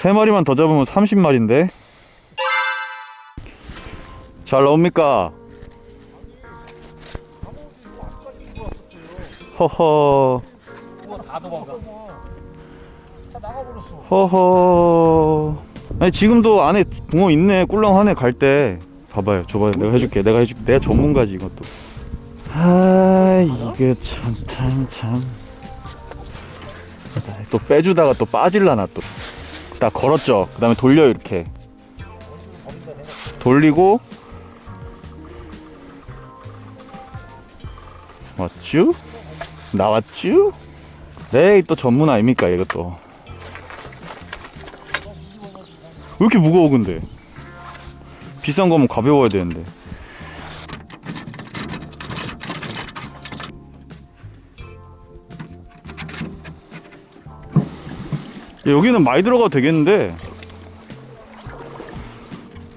세 마리만 더 잡으면 30마리인데. 잘 나옵니까? 허허. 허허. 아니 지금도 안에 붕어 있네. 꿀렁하네 갈 때. 봐봐요. 줘봐요. 내가 해줄게. 내가 해줄게. 내가 전문가지 이것도. 아 이게 참 참 참. 또 빼주다가 또 빠질라나 또. 딱 걸었죠. 그 다음에 돌려 이렇게. 돌리고. 왔쥬? 나왔쥬? 네, 또 전문 아닙니까 이것도. 왜 이렇게 무거워 근데? 비싼 거면 가벼워야 되는데. 여기는 많이 들어가도 되겠는데.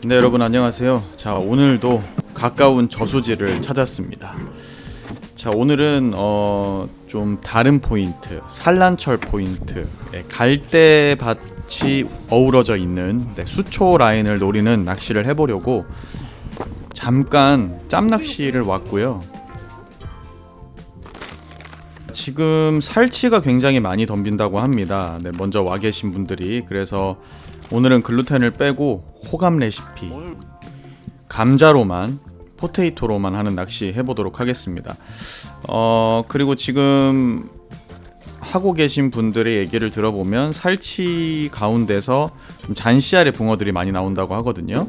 네 여러분 안녕하세요. 자 오늘도 가까운 저수지를 찾았습니다. 자 오늘은 어, 좀 다른 포인트 산란철 포인트 예, 갈대밭이 어우러져 있는 네, 수초 라인을 노리는 낚시를 해보려고 잠깐 짬낚시를 왔고요 지금 살치가 굉장히 많이 덤빈다고 합니다 네, 먼저 와 계신 분들이 그래서 오늘은 글루텐을 빼고 호감 레시피 감자로만 포테이토로만 하는 낚시 해보도록 하겠습니다. 어 그리고 지금 하고 계신 분들의 얘기를 들어보면 살치 가운데서 좀 잔시알의 붕어들이 많이 나온다고 하거든요.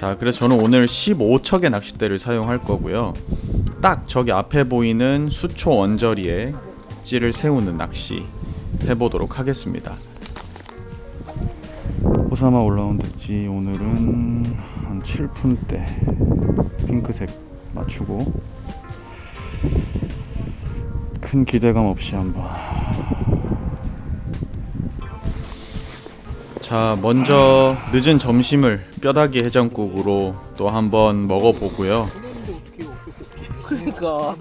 자 그래서 저는 오늘 15척의 낚싯대를 사용할 거고요. 딱 저기 앞에 보이는 수초 언저리에 찌를 세우는 낚시 해보도록 하겠습니다. 호사마 올라온 대지 오늘은 한 7푼대 핑크색 맞추고 큰 기대감 없이 한번 자 먼저 늦은 점심을 뼈다귀 해장국으로 또 한번 먹어보고요. 그러니까.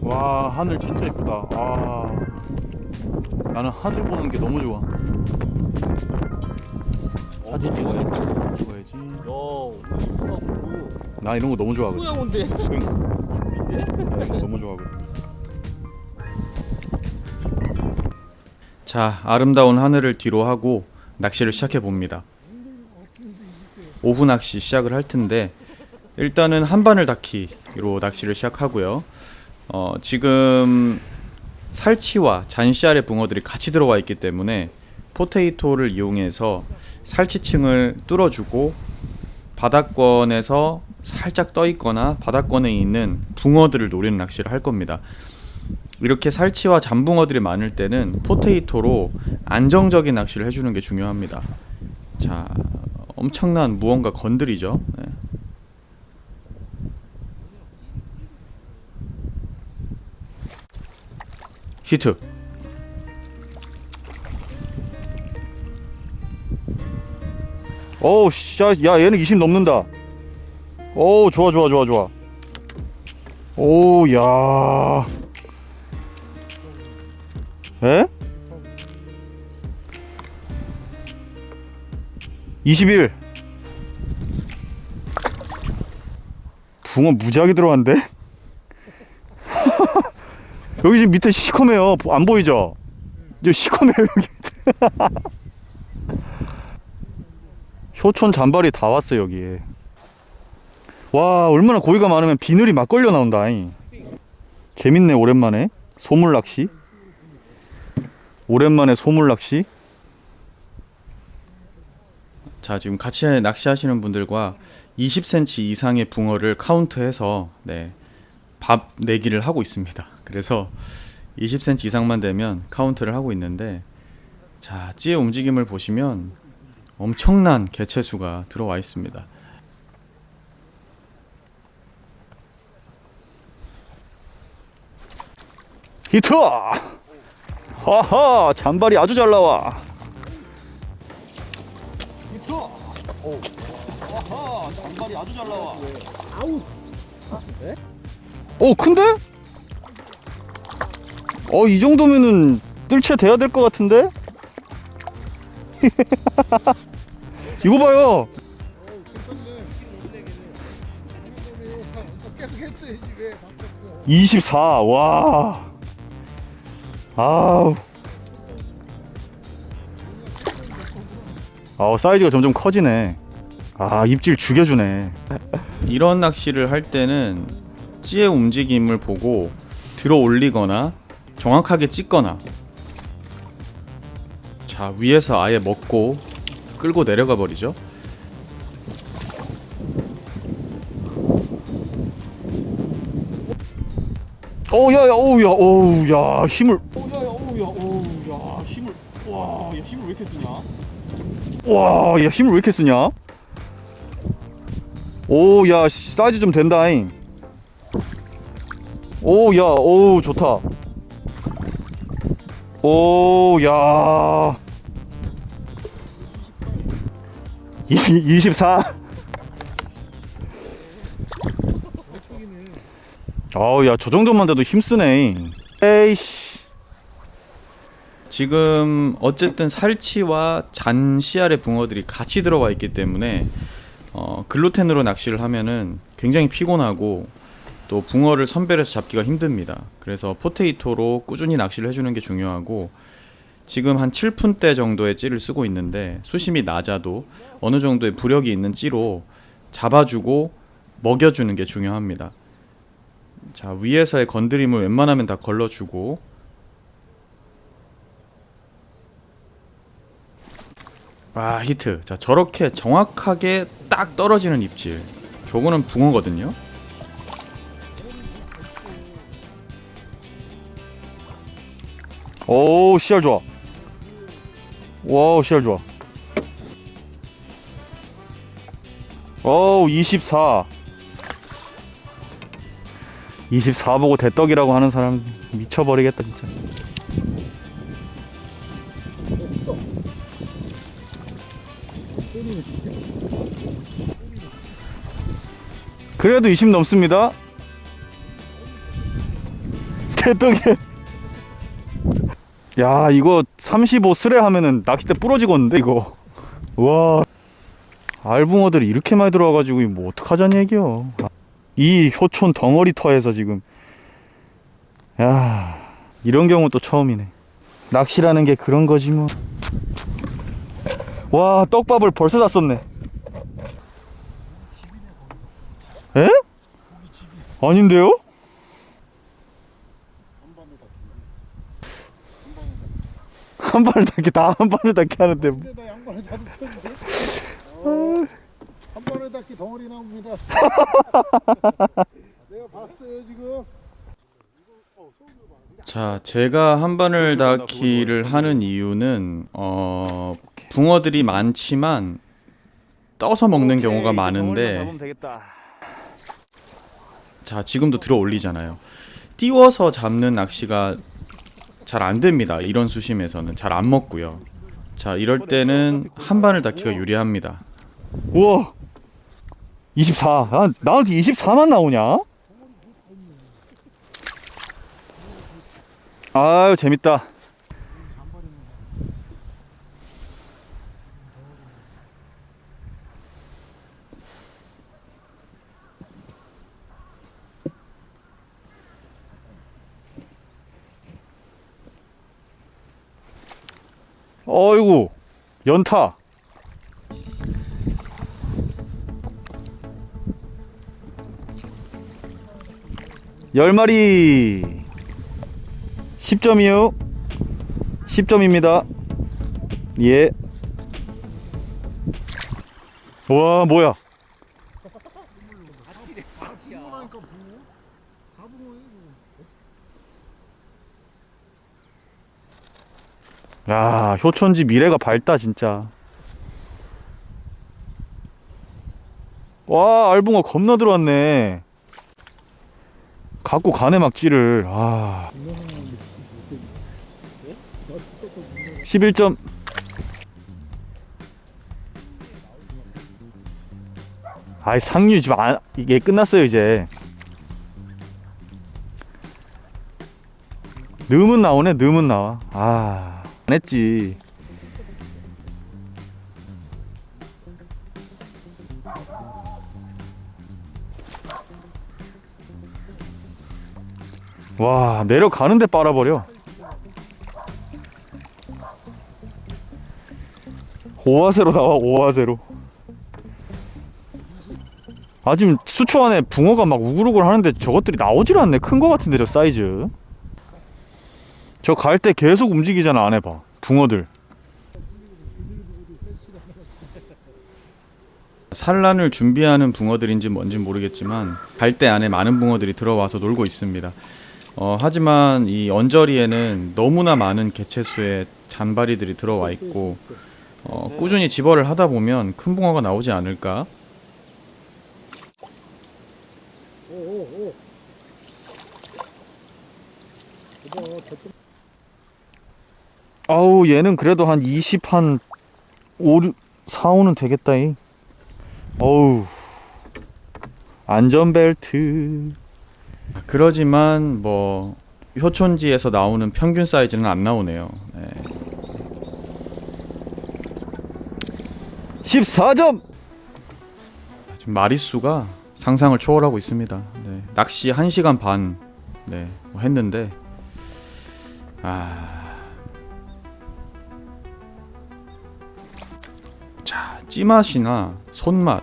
와 하늘 진짜 이쁘다. 아 나는 하늘 보는 게 너무 좋아. 사진 찍어야지. 찍어야지. 야, 나 이런 거 너무 좋아하거든. 뭐야, 뭔데? 나 이런 거 너무 좋아하거든. 자 아름다운 하늘을 뒤로 하고 낚시를 시작해 봅니다 오후 낚시 시작을 할 텐데 일단은 한바늘 닫기로 낚시를 시작하고요 어, 지금 살치와 잔시알의 붕어들이 같이 들어와 있기 때문에 포테이토를 이용해서 살치층을 뚫어주고 바닥권에서 살짝 떠 있거나 바닥권에 있는 붕어들을 노리는 낚시를 할 겁니다. 이렇게 살치와 잠붕어들이 많을 때는 포테이토로 안정적인 낚시를 해주는 게 중요합니다. 자, 엄청난 무언가 건드리죠. 네. 히트. 어우 씨, 야, 야 얘는 20 넘는다. 오 좋아 좋아 좋아 좋아. 오 야. 에? 21. 붕어 무지하게 들어간대. 여기 지금 밑에 시커매요. 안 보이죠? 저 시커매요 여기. 효촌 잔발이 다 왔어 여기에. 와 얼마나 고기가 많으면 비늘이 막 걸려 나온다. 재밌네 오랜만에 소물 낚시. 오랜만에 소물 낚시. 자 지금 같이 낚시하시는 분들과 20cm 이상의 붕어를 카운트해서 네, 밥 내기를 하고 있습니다. 그래서 20cm 이상만 되면 카운트를 하고 있는데 자 찌의 움직임을 보시면 엄청난 개체수가 들어와 있습니다. 히트! 하하 잔발이 아주 잘 나와. 아하, 단발이 아주 잘 나와. 오 큰데? 어이 정도면은 뜰채 돼야 될 것 같은데? 이거 봐요. 계속 했어야지 왜 바꿨어 24. 와. 아우. 아우 사이즈가 점점 커지네. 아 입질 죽여주네. 이런 낚시를 할 때는 찌의 움직임을 보고 들어 올리거나 정확하게 찍거나 자 위에서 아예 먹고 끌고 내려가 버리죠 오야야 오우야 오우야 힘을 오야야 오우야 오우야 힘을 와야 힘을 왜 이렇게 쓰냐? 와야 힘을 왜 이렇게 쓰냐? 오야 사이즈 좀 된다잉. 오야 오 좋다. 오야 24 아우 야저 정도만 돼도 힘쓰네 에이씨 지금 어쨌든 살치와 잔 씨알의 붕어들이 같이 들어와 있기 때문에 어, 글루텐으로 낚시를 하면은 굉장히 피곤하고 또 붕어를 선별해서 잡기가 힘듭니다. 그래서 포테이토로 꾸준히 낚시를 해주는 게 중요하고 지금 한 7푼대 정도의 찌를 쓰고 있는데 수심이 낮아도 어느 정도의 부력이 있는 찌로 잡아주고 먹여주는 게 중요합니다. 자 위에서의 건드림을 웬만하면 다 걸러주고. 아 히트. 자 저렇게 정확하게 딱 떨어지는 입질. 저거는 붕어거든요. 오 씨알 좋아. 와우 씨알 좋아. 어우 24 24 보고 대떡이라고 하는 사람 미쳐버리겠다 진짜. 그래도 20 넘습니다. 대떡이. 야 이거 35 스레 하면은 낚싯대 부러지겠는데 이거? 와. 알붕어들이 이렇게 많이 들어와가지고 뭐 어떡하자는 얘기요 이 효촌 덩어리 터에서 지금 야 이런 경우 또 처음이네 낚시라는 게 그런 거지 뭐 와 떡밥을 벌써 다 썼네 에? 아닌데요? 한 발을 닿게 다 한 발을 닿게 하는데 뭐. 닿기 덩어리 나옵니다. 내가 봤어요 지금. 자 제가 한바늘 닫기를 하는 이유는 어 붕어들이 많지만 떠서 먹는 경우가 많은데 자 지금도 들어 올리잖아요. 띄워서 잡는 낚시가 잘 안 됩니다. 이런 수심에서는 잘 안 먹고요. 자 이럴 때는 한바늘 닫기가 유리합니다. 우와 24 아, 나한테 24만 나오냐? 아유 재밌다. 어이구 연타 열 마리. 10점이요 10점입니다. 예. 와 뭐야? 야 효촌지 미래가 밝다 진짜. 와 알붕어 겁나 들어왔네 갖고 가네 막 찌를. 아. 11점. 아이 상류 지금 안, 이게 끝났어요 이제. 늠은 나오네 늠은 나와. 아 안 했지 와 내려가는데 빨아버려. 오화세로 나와 오화세로. 아 지금 수초 안에 붕어가 막 우글우글 하는데 저것들이 나오질 않네. 큰 거 같은데 저 사이즈. 저 갈 때 계속 움직이잖아 안 해봐. 붕어들. 산란을 준비하는 붕어들인지 뭔지 모르겠지만 갈대 안에 많은 붕어들이 들어와서 놀고 있습니다. 어, 하지만 이 언저리에는 너무나 많은 개체수의 잔바리들이 들어와 있고 어, 꾸준히 집어를 하다 보면 큰 붕어가 나오지 않을까? 아우 얘는 그래도 한 20, 한 5, 4, 5는 되겠다 잉. 어우. 안전벨트 그러지만 뭐 효촌지에서 나오는 평균 사이즈는 안 나오네요. 네. 14점 지금 마리수가 상상을 초월하고 있습니다. 네, 낚시 1시간 반 네, 뭐 했는데 아 자, 찌맛이나 손맛,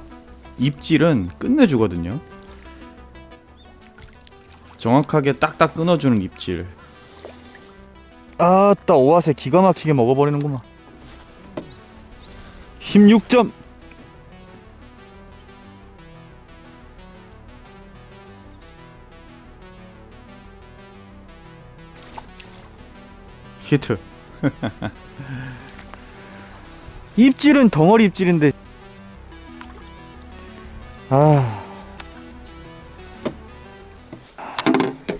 입질은 끝내주거든요. 정확하게 딱딱 끊어주는 입질. 아따 오아세 기가 막히게 먹어버리는구만 16점 히트. 입질은 덩어리 입질인데 아...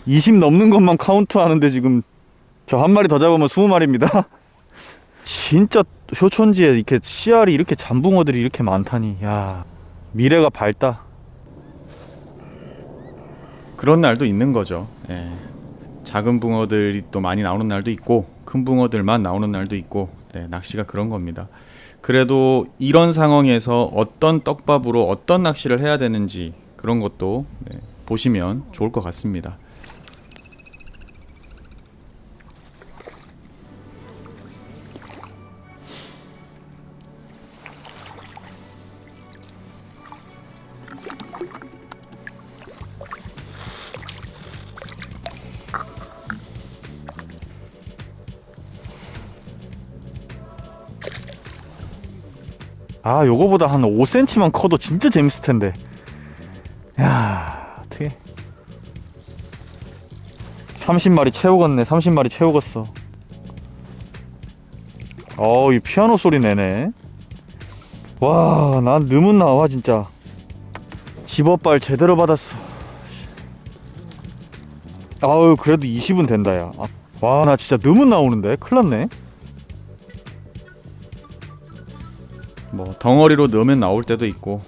20 넘는 것만 카운트 하는데 지금 저 한 마리 더 잡으면 20마리입니다 진짜 효촌지에 이렇게 씨알이 이렇게 잠붕어들이 이렇게 많다니 야 미래가 밝다 그런 날도 있는 거죠. 예. 작은 붕어들이 또 많이 나오는 날도 있고 큰 붕어들만 나오는 날도 있고 네, 낚시가 그런 겁니다. 그래도 이런 상황에서 어떤 떡밥으로 어떤 낚시를 해야 되는지 그런 것도 네, 보시면 좋을 것 같습니다. 아 요거보다 한 5cm만 커도 진짜 재밌을 텐데. 야 어떻게 30마리 채우겠네. 30마리 채우겠어. 어이 피아노 소리 내네. 와난 느문 나와 진짜. 집어빨 제대로 받았어. 아유 그래도 20은 된다 야와 나 진짜 느문 나오는데? 큰일났네 뭐 덩어리로 넣으면 나올 때도 있고.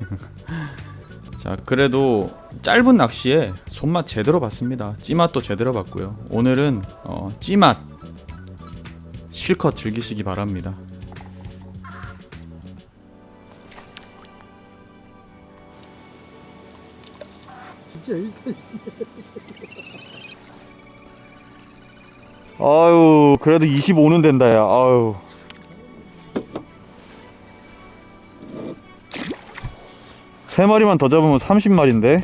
자 그래도 짧은 낚시에 손맛 제대로 봤습니다. 찌맛도 제대로 봤고요. 오늘은 어, 찌맛 실컷 즐기시기 바랍니다. 아유 그래도 25는 된다 야. 아유 세 마리만 더 잡으면 30마리인데